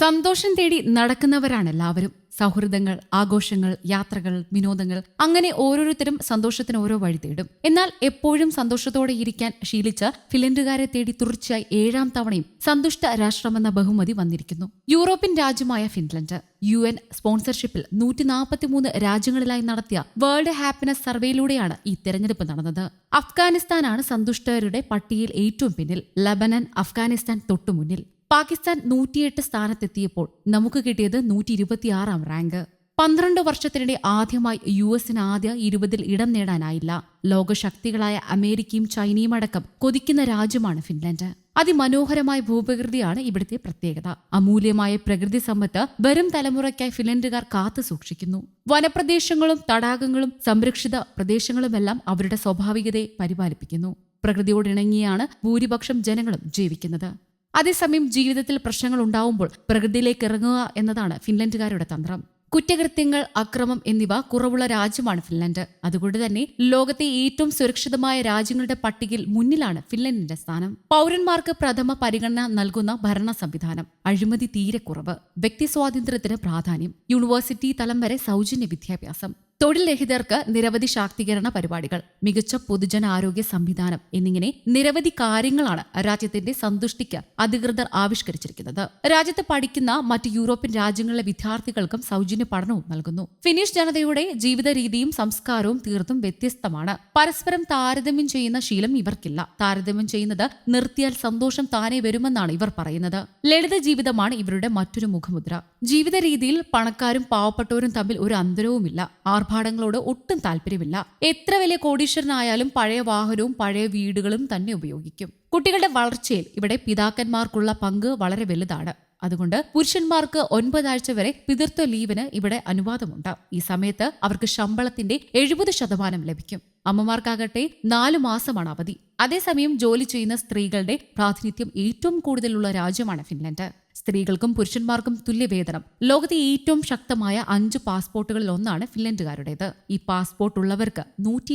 സന്തോഷം തേടി നടക്കുന്നവരാണ് എല്ലാവരും സൗഹൃദങ്ങൾ ആഘോഷങ്ങൾ യാത്രകൾ വിനോദങ്ങൾ അങ്ങനെ ഓരോരുത്തരും സന്തോഷത്തിന് ഓരോ വഴി തേടും. എന്നാൽ എപ്പോഴും സന്തോഷത്തോടെ ഇരിക്കാൻ ശീലിച്ച ഫിലൻഡുകാരെ തേടി തുടർച്ചയായി ഏഴാം തവണയും സന്തുഷ്ട രാഷ്ട്രമെന്ന ബഹുമതി വന്നിരിക്കുന്നു. യൂറോപ്യൻ രാജ്യമായ ഫിൻലൻഡ് യു എൻ സ്പോൺസർഷിപ്പിൽ നൂറ്റി നാൽപ്പത്തിമൂന്ന് രാജ്യങ്ങളിലായി നടത്തിയ വേൾഡ് ഹാപ്പിനെസ് സർവേയിലൂടെയാണ് ഈ തെരഞ്ഞെടുപ്പ് നടന്നത്. അഫ്ഗാനിസ്ഥാനാണ് സന്തുഷ്ടരുടെ പട്ടികയിൽ ഏറ്റവും പിന്നിൽ. ലബനൻ അഫ്ഗാനിസ്ഥാൻ തൊട്ടുമുന്നിൽ. പാകിസ്ഥാൻ നൂറ്റിയെട്ട് സ്ഥാനത്തെത്തിയപ്പോൾ നമുക്ക് കിട്ടിയത് നൂറ്റി ഇരുപത്തിയാറാം റാങ്ക് പന്ത്രണ്ട് വർഷത്തിനിടെ ആദ്യമായി യു എസിന് ആദ്യ ഇരുപതിൽ ഇടം നേടാനായില്ല. ലോകശക്തികളായ അമേരിക്കയും ചൈനയും അടക്കം കൊതിക്കുന്ന രാജ്യമാണ് ഫിൻലൻഡ്. അതിമനോഹരമായ ഭൂപ്രകൃതിയാണ് ഇവിടുത്തെ പ്രത്യേകത. അമൂല്യമായ പ്രകൃതി സമ്പത്ത് വരും തലമുറയ്ക്കായി ഫിൻലൻഡുകാർ കാത്തു സൂക്ഷിക്കുന്നു. വനപ്രദേശങ്ങളും തടാകങ്ങളും സംരക്ഷിത പ്രദേശങ്ങളുമെല്ലാം അവരുടെ സ്വാഭാവികതയെ പരിപാലിപ്പിക്കുന്നു. പ്രകൃതിയോടിണങ്ങിയാണ് ഭൂരിപക്ഷം ജനങ്ങളും ജീവിക്കുന്നത്. അതേസമയം ജീവിതത്തിൽ പ്രശ്നങ്ങൾ ഉണ്ടാവുമ്പോൾ പ്രകൃതിയിലേക്ക് ഇറങ്ങുക എന്നതാണ് ഫിൻലൻഡുകാരുടെ തന്ത്രം. കുറ്റകൃത്യങ്ങൾ അക്രമം എന്നിവ കുറവുള്ള രാജ്യമാണ് ഫിൻലൻഡ്. അതുകൊണ്ട് തന്നെ ലോകത്തെ ഏറ്റവും സുരക്ഷിതമായ രാജ്യങ്ങളുടെ പട്ടികയിൽ മുന്നിലാണ് ഫിൻലൻഡിന്റെ സ്ഥാനം. പൗരന്മാർക്ക് പ്രഥമ പരിഗണന നൽകുന്ന ഭരണ സംവിധാനം. അഴിമതി തീരെ കുറവ്. വ്യക്തി സ്വാതന്ത്ര്യത്തിന് പ്രാധാന്യം. യൂണിവേഴ്സിറ്റി തലം വരെ സൗജന്യ വിദ്യാഭ്യാസം. തൊഴിൽ രഹിതർക്ക് നിരവധി ശാക്തീകരണ പരിപാടികൾ മികച്ച പൊതുജനാരോഗ്യ സംവിധാനം എന്നിങ്ങനെ നിരവധി കാര്യങ്ങളാണ് രാജ്യത്തിന്റെ സന്തുഷ്ടിക്ക് അധികൃതർ ആവിഷ്കരിച്ചിരിക്കുന്നത്. രാജ്യത്ത് പഠിക്കുന്ന മറ്റ് യൂറോപ്യൻ രാജ്യങ്ങളിലെ വിദ്യാർത്ഥികൾക്കും സൗജന്യ പഠനവും നൽകുന്നു. ഫിനിഷ് ജനതയുടെ ജീവിത രീതിയും സംസ്കാരവും തീർത്തും വ്യത്യസ്തമാണ്. പരസ്പരം താരതമ്യം ചെയ്യുന്ന ശീലം ഇവർക്കില്ല. താരതമ്യം ചെയ്യുന്നത് നിർത്തിയാൽ സന്തോഷം താനെ വരുമെന്നാണ് ഇവർ പറയുന്നത്. ലളിത ജീവിതമാണ് ഇവരുടെ മറ്റൊരു മുഖമുദ്ര. ജീവിത രീതിയിൽ പണക്കാരും പാവപ്പെട്ടവരും തമ്മിൽ ഒരു അന്തരവുമില്ല. ആർഭാടങ്ങളോട് ഒട്ടും താല്പര്യമില്ല. എത്ര വലിയ കോടീശ്വരനായാലും പഴയ വാഹനവും പഴയ വീടുകളും തന്നെ ഉപയോഗിക്കും. കുട്ടികളുടെ വളർച്ചയിൽ ഇവിടെ പിതാക്കന്മാർക്കുള്ള പങ്ക് വളരെ വലുതാണ്. അതുകൊണ്ട് പുരുഷന്മാർക്ക് ഒൻപതാഴ്ച വരെ പിതൃത്വ ലീവിന് ഇവിടെ അനുവാദമുണ്ട്. ഈ സമയത്ത് അവർക്ക് ശമ്പളത്തിന്റെ എഴുപത് ശതമാനം ലഭിക്കും. അമ്മമാർക്കാകട്ടെ നാലു മാസമാണ് അവധി. അതേസമയം ജോലി ചെയ്യുന്ന സ്ത്രീകളുടെ പ്രാതിനിധ്യം ഏറ്റവും കൂടുതലുള്ള രാജ്യമാണ് ഫിൻലൻഡ്. സ്ത്രീകൾക്കും പുരുഷന്മാർക്കും തുല്യവേതനം. ലോകത്തെ ഏറ്റവും ശക്തമായ അഞ്ച് പാസ്പോർട്ടുകളിൽ ഒന്നാണ് ഫിൻലൻഡുകാരുടേത്. ഈ പാസ്പോർട്ട് ഉള്ളവർക്ക് നൂറ്റി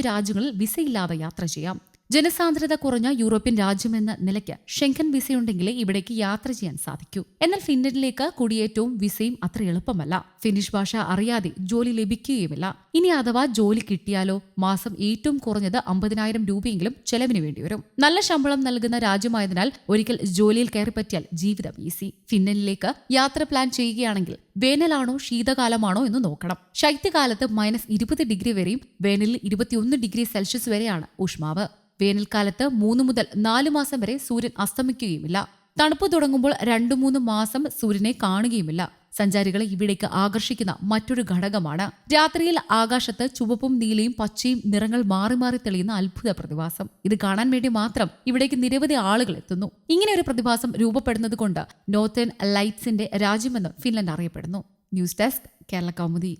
രാജ്യങ്ങളിൽ വിസയില്ലാതെ യാത്ര ചെയ്യാം. ജനസാന്ദ്രത കുറഞ്ഞ യൂറോപ്യൻ രാജ്യമെന്ന നിലയ്ക്ക് ഷെങ്കൻ വിസയുണ്ടെങ്കിലേ ഇവിടേക്ക് യാത്ര ചെയ്യാൻ സാധിക്കൂ. എന്നാൽ ഫിൻലൻഡിലേക്ക് കുടിയേറ്റവും വിസയും അത്ര എളുപ്പമല്ല. ഫിനിഷ് ഭാഷ അറിയാതെ ജോലി ലഭിക്കുകയുമില്ല. ഇനി അഥവാ ജോലി കിട്ടിയാലോ മാസം ഏറ്റവും കുറഞ്ഞത് അമ്പതിനായിരം രൂപയെങ്കിലും ചെലവിന് വേണ്ടിവരും. നല്ല ശമ്പളം നൽകുന്ന രാജ്യമായതിനാൽ ഒരിക്കൽ ജോലിയിൽ കയറിപ്പറ്റിയാൽ ജീവിതം ഈസി. ഫിൻലൻഡിലേക്ക് യാത്ര പ്ലാൻ ചെയ്യുകയാണെങ്കിൽ വേനലാണോ ശീതകാലമാണോ എന്ന് നോക്കണം. ശൈത്യകാലത്ത് മൈനസ് ഇരുപത് ഡിഗ്രി വരെയും വേനലിൽ ഇരുപത്തിയൊന്ന് ഡിഗ്രി സെൽഷ്യസ് വരെയാണ് ഊഷ്മാവ്. വേനൽക്കാലത്ത് മൂന്ന് മുതൽ നാലു മാസം വരെ സൂര്യൻ അസ്തമിക്കുകയുമില്ല. തണുപ്പ് തുടങ്ങുമ്പോൾ രണ്ടു മൂന്ന് മാസം സൂര്യനെ കാണുകയുമില്ല. സഞ്ചാരികളെ ഇവിടേക്ക് ആകർഷിക്കുന്ന മറ്റൊരു ഘടകമാണ്. രാത്രിയിൽ ആകാശത്ത് ചുവപ്പും നീലയും പച്ചയും നിറങ്ങൾ മാറി മാറി തെളിയുന്ന അത്ഭുത പ്രതിഭാസം. ഇത് കാണാൻ വേണ്ടി മാത്രം ഇവിടേക്ക് നിരവധി ആളുകൾ എത്തുന്നു. ഇങ്ങനെ ഒരു പ്രതിഭാസം രൂപപ്പെടുന്നത് കൊണ്ട് നോർത്തേൺ ലൈറ്റ്സിന്റെ രാജ്യമെന്ന് ഫിൻലൻഡ് അറിയപ്പെടുന്നു. News desk Kerala Kaumudi.